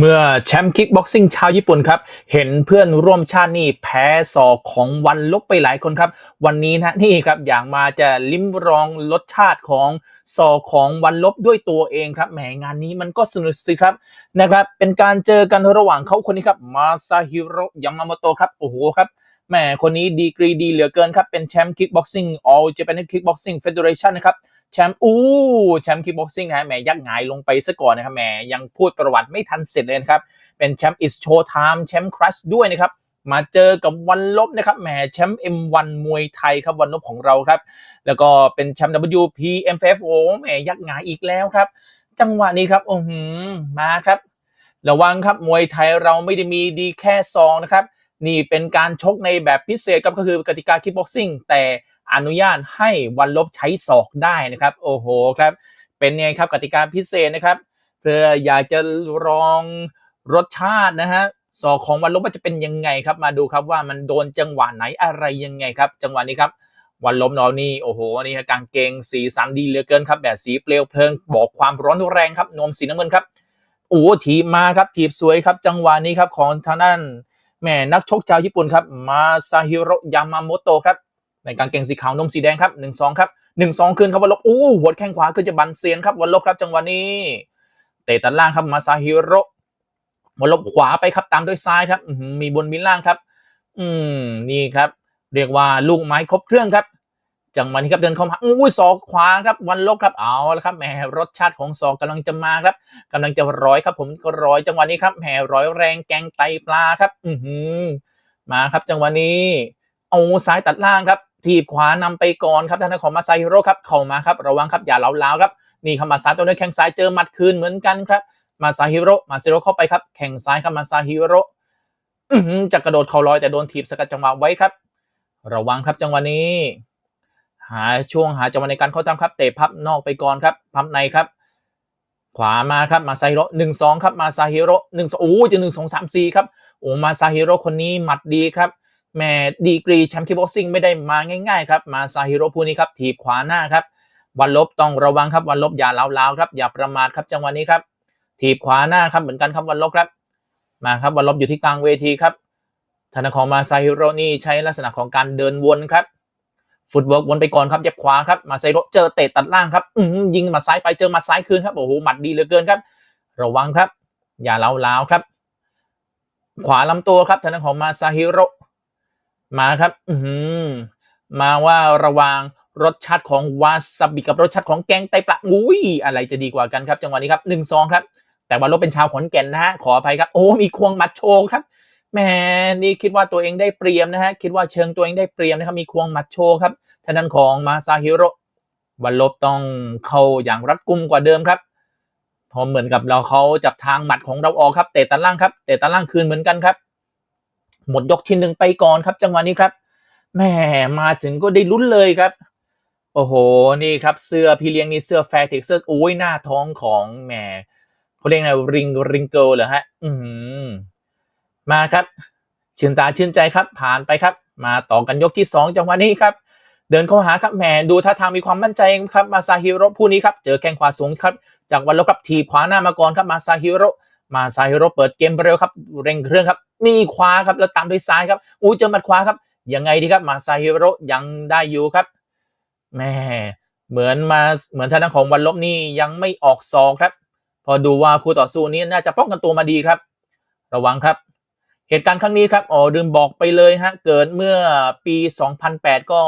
เมื่อแชมป์คิกบ็อกซิ่งชาวญี่ปุ่นครับ เห็นเพื่อนร่วมชาตินี่แพ้ศอกของวันลบไปหลายคนครับ วันนี้นะนี่ครับอย่างมาจะลิ้มรองรสชาติของศอกของวันลบด้วยตัวเองครับแหมงานนี้มันก็สนุกสิครับนะครับ เป็นการเจอกันระหว่างเขาคนนี้ครับมาซาฮิโร่ยามาโมโตะครับโอ้โหครับแหมคนนี้ดีกรีดีเหลือเกินครับ เป็นแชมป์คิกบ็อกซิ่ง All Japan Kickboxing Federation นะครับ แชมป์อู้แชมป์คิกบ็อกซิ่งนะแหมยักหงายลงไปซะก่อนนะครับแหมยังพูดประวัติไม่ทันเสร็จเลยนะครับ เป็นแชมป์อิสโชไทม์แชมป์ครัชด้วยนะครับ มาเจอกับวันลบนะครับแหมแชมป์ M1 มวยไทยครับวันลบของเราครับ แล้วก็เป็นแชมป์ WPMFF โอ้แหมยักหงายอีกแล้วครับ จังหวะนี้ครับโอ้โหมาครับ ระวังครับมวยไทยเราไม่ได้มีดีแค่ซองนะครับนี่เป็นการชกในแบบพิเศษครับก็คือกติกาคิกบ็อกซิ่งแต่ อนุญาตให้วันลบใช้ศอกได้นะครับ โอ้โหครับ เป็นไงครับกติกาพิเศษนะครับเพื่ออยากจะลองรสชาตินะฮะศอกของวันลบว่าจะเป็นยังไงครับ มาดูครับว่ามันโดนจังหวะไหนอะไรยังไงครับ จังหวะนี้ครับ วันลบเรานี่โอ้โหนี่ฮะกางเกงสีสันดีเหลือเกินครับ แบบสีเปลวเพลิงบอกความร้อนแรงครับนวมสีน้ำเงินครับโอ้โหถีบมาครับถีบสวยครับ จังหวะนี้ครับของทางด้านแม่นักชกชาวญี่ปุ่นครับ มาซาฮิโรยามาโมโตะครับ ในกางเกงสีขาวนมสีแดงครับหนึ่งสองครับหนึ่งสองคืนครับวันลบโอ้หัวแข้งขวาขึ้นจะบันเซียนครับวันลบครับจังหวะนี้ เตะตัดล่างครับมาซาฮิโร่วันลบขวาไปครับตามด้วยซ้ายครับมีบนมีล่างครับ อืมนี่ครับ เรียกว่าลูกไม้ครบเครื่องครับ จังหวะนี้ครับเดินเข้ามาอุ้ยศอกขวาครับวันลบครับเอาละครับแหมรสชาติของศอกกำลังจะมาครับกำลังจะร้อยครับ ผมก็ร้อยจังหวะนี้ครับแหมร้อยแรงแกงไตปลาครับ อือหือมาครับ จังหวะนี้เอาซ้ายตัดล่างครับ ทีบขวานำไปก่อนครับทางด้านของมาซาฮิโร่ครับเข้ามาครับระวังครับอย่าเล้าๆครับนี่ครับมาซาตัวด้วยแข้งซ้ายเจอหมัดคืนเหมือนกันครับ มาซาฮิโร่มาซาฮิโร่เข้าไปครับแข้งซ้ายครับมาซาฮิโร่จะกระโดดเข่าลอยแต่โดนถีบสกัดจังหวะไว้ครับ ระวังครับจังหวะนี้ หาช่วงหาจังหวะในการเข้าทำครับเตะพับนอกไปก่อนครับพับในครับ ขวามาครับมาซาฮิโร่หนึ่งสองครับมาซาฮิโร่หนึ่งสองโอ้จะหนึ่งสองสามสี่ครับโอ้มาซาฮิโร่คนนี้หมัดดีครับ แม่ดีกรีแชมป์คิกบ็อกซิ่งไม่ได้มาง่ายๆครับ มาซาฮิโร่ผู้นี้ครับถีบขวาหน้าครับ วันลบต้องระวังครับวันลบอย่าเล้าๆครับอย่าประมาทครับจังหวะนี้ครับ ถีบขวาหน้าครับเหมือนกันครับวันลบครับ มาครับวันลบอยู่ที่กลางเวทีครับธนาของมาซาฮิโร่นี่ใช้ลักษณะของการเดินวนครับฟุตเวิร์กวนไปก่อนครับยับขวาครับมาไซโรเจอเตะตัดล่างครับอืยิงมาซ้ายไปเจอมาซ้ายคืนครับโอ้โหหมัดดีเหลือเกินครับ ระวังครับ อย่าเล้าล้าวครับ ขวาลำตัวครับทางด้านของมาซาฮิโร่ มาครับ อืมาว่าระวางรสชาติของวาซาบิกับรสชาติของแกงไตปลาอุ้ยอะไรจะดีกว่ากันครับ จังหวะนี้ครับหนึ่งสองครับ แต่ว่าราเป็นชาวขอนแก่นนะฮะขออภัยครับ โอ้มีควงหมัดโชว์ครับแหมนี่คิดว่าตัวเองได้เปรียบนะฮะคิดว่าเชิงตัวเองได้เปรียบนะครับมีควงหมัดโชว์ครับทางด้านของมาซาฮิโร่วันลบต้องเข้าอย่างรัดกุมกว่าเดิมครับพอเหมือนกับเราเขาจับทางหมัดของเราออกครับเตะตันล่างครับเตะตันล่างคืนเหมือนกันครับ หมดยกที่หนึ่งไปก่อนครับ จังหวะนี้ครับแหมมาถึงก็ได้ลุ้นเลยครับ โอ้โหนี่ครับเสื้อพี่เลี้ยงนี่เสื้อแฟร์เทคเสื้อโอ้ยหน้าท้องของแหมเขาเรียกไงริงริงเกิลเหรอฮะ อืมมาครับ ชื่นตาชื่นใจครับ ผ่านไปครับ มาต่อกันยกที่สองจังหวะนี้ครับ เดินเข้าหาครับแหมดูท่าทางมีความมั่นใจครับมาซาฮิโร่ผู้นี้ครับ เจอแข้งขวาสูงครับ จากวันลบครับทีบขวาหน้ามาก่อนครับมาซาฮิโร่ มาซาฮิโรเปิดเกมเร็วครับเร่งเครื่องครับ นี่ขวาครับแล้วตามด้วยซ้ายครับอู้เจอหมัดขวาครับยังไงดีครับมาซาฮิโร่ยังได้อยู่ครับแหมเหมือนมาเหมือนทางด้านของวันลบนี่ยังไม่ออกซองครับ พอดูว่าคู่ต่อสู้นี้น่าจะป้องกันตัวมาดีครับ ระวังครับ เหตุการณ์ครั้งนี้ครับอ๋อลืมบอกไปเลยฮะเกิดเมื่อปี 2008 ก็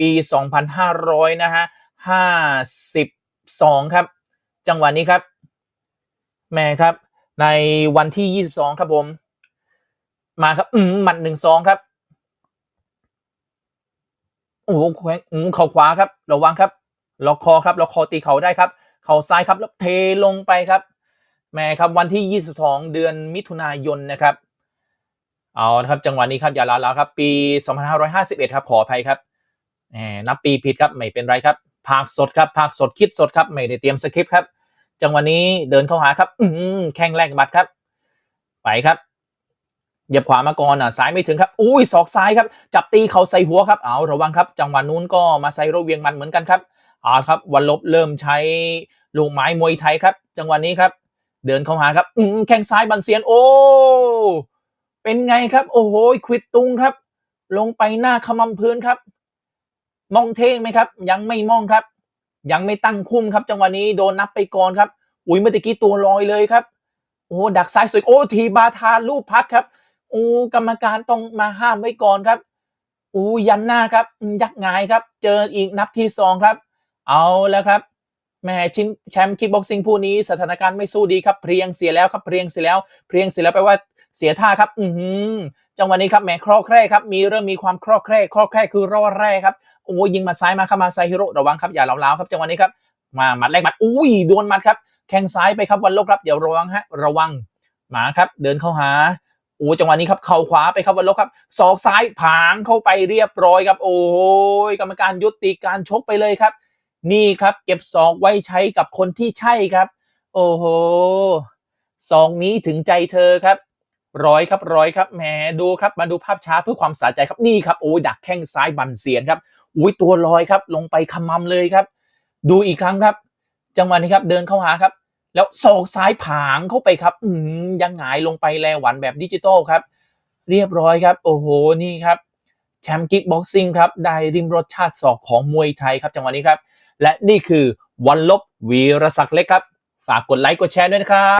ปี 2500 นะฮะ 52 ครับ จังหวะนี้ครับ แม่ครับ ในวันที่ 22 ครับผม มาครับ อืมหมัดหนึ่งสองครับโอ้โหแขวงอืมเข่าขวาครับ ระวังครับล็อกคอครับล็อกคอตีเข่าได้ครับ เข่าซ้ายครับแล้วเทลงไปครับแม่ครับวันที่ 22 เดือนมิถุนายนนะครับ เอาครับจังหวะนี้ครับอย่าลาแล้วครับ ปี 2551 ครับขออภัยครับแหมนับปีผิดครับไม่เป็นไรครับภาคสดครับภาคสดคิดสดครับไม่ได้เตรียมสคริปต์ครับ จังหวะนี้เดินเข้าหาครับ อืแข้งแรกบัดครับ ไปครับเหยียบขวามาก่อนอะซ้ายไม่ถึงครับ อุ้ยศอกซ้ายครับ จับตีเข่าใส่หัวครับ เอาระวังครับ จังหวะนู้นก็มาใส่โรเวียงมันเหมือนกันครับเอาครับ วันลบเริ่มใช้ลูกไม้มวยไทยครับ จังหวะนี้ครับ เดินเข้าหาครับ อืแข้งซ้ายบันเซียน โอ้ เป็นไงครับ โอ้โหควิดตุงครับ ลงไปหน้าขมำพื้นครับ มองเท่งไหมครับ ยังไม่มองครับ ยังไม่ตั้งคุ้มครับ จังหวะนี้โดนนับไปก่อนครับ อุ้ยเมื่อกี้ตัวลอยเลยครับ โอ้ดักซ้ายสวยโอ้ทีบาทาลูกพักครับโอ้กรรมการต้องมาห้ามไว้ก่อนครับโอ้ยันหน้าครับยักงายครับ เจออีกนับที่สองครับ เอาแล้วครับ แม่ชิงแชมป์คิกบ็อกซิ่งผู้นี้สถานการณ์ไม่สู้ดีครับเพียงเสียแล้วครับเพียงเสียแล้วเพียงเสียแล้วแปลว่าเสียท่าครับ อือหือจังหวะนี้ครับแหมคลอแคร่ครับ มีเริ่มมีความคลอแคร่คลอแคร่คือรอแร่ครับโอ้ยิงมาซ้ายมาเข้ามาไซฮิโร่ระวังครับอย่าเหลาๆครับจังหวะนี้ครับมาหมัดแรกหมัดอุ้ยโดนหมัดครับแข้งซ้ายไปครับวันลบครับเดี๋ยวระวังฮะระวังหมาครับ เดินเข้าหาโอ้จังหวะนี้ครับเข่าขวาไปครับวันลบครับศอกซ้ายผางเข้าไปเรียบร้อยครับ โอ้ยกรรมการยุติการชกไปเลยครับ นี่ครับ เก็บศอกไว้ใช้กับคนที่ใช่ครับ โอ้โหศอกนี้ถึงใจเธอครับ ร้อยครับร้อยครับแหมดูครับมาดูภาพช้าเพื่อความสะใจครับนี่ครับโอ้ยดักแข้งซ้ายบันเสียนครับอุ้ยตัวลอยครับ ลงไปขมำเลยครับ ดูอีกครั้งครับ จังหวะนี้ครับเดินเข้าหาครับ แล้วศอกซ้ายผางเข้าไปครับ อืยังหงายลงไปแลหวันแบบดิจิตอลครับ เรียบร้อยครับ โอ้โหนี่ครับแชมป์กิ๊กบ็อกซิ่งครับได้ริมรสชาติศอกของมวยไทยครับ จังหวะนี้ครับ และนี่คือวันลบวีรศักดิ์เล็กครับ ฝากกดไลค์กดแชร์ด้วยนะครับ